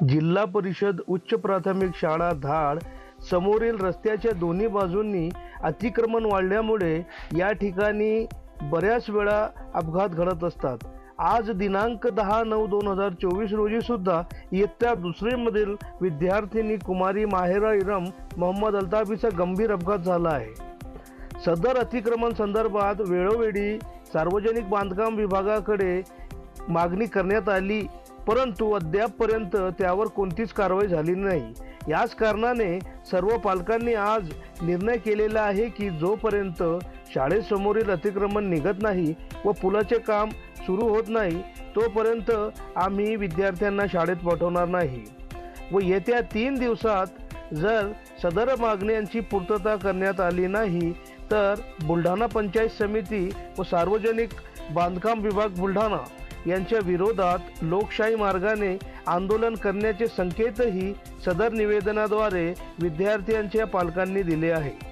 जिल्हा परिषद उच्च प्राथमिक शाळा धाड समोरील रस्त्याच्या दोन्ही बाजूंनी अतिक्रमण वाढल्यामुळे या ठिकाणी बऱ्याच वेळा अपघात घडत असतात. आज दिनांक दहा नऊ दोन हजार चोवीस रोजी सुद्धा इयत्ता दुसरीमधील विद्यार्थिनी कुमारी माहेरा इरम मोहम्मद अल्ताफीचा गंभीर अपघात झाला आहे. सदर अतिक्रमण संदर्भात वेळोवेळी सार्वजनिक बांधकाम विभागाकडे मागणी करण्यात आली. परंतु अद्यापपर्यंत त्यावर कोणतीच कारवाई झाली नाही. याच कारणाने सर्व पालकांनी आज निर्णय केलेला आहे की जोपर्यंत शाळेसमोरील अतिक्रमण निघत नाही व पुलाचे काम सुरू होत नाही तोपर्यंत आम्ही विद्यार्थ्यांना शाळेत पाठवणार नाही. व येत्या तीन दिवसात जर सदर मागण्यांची पूर्तता करण्यात आली नाही तर बुलढाणा पंचायत समिती व सार्वजनिक बांधकाम विभाग बुलढाणा यांच्या विरोधात लोकशाही मार्गाने आंदोलन करण्याचे संकेतही सदर निवेदनाद्वारे विद्यार्थ्यांच्या पालकांनी दिले आहे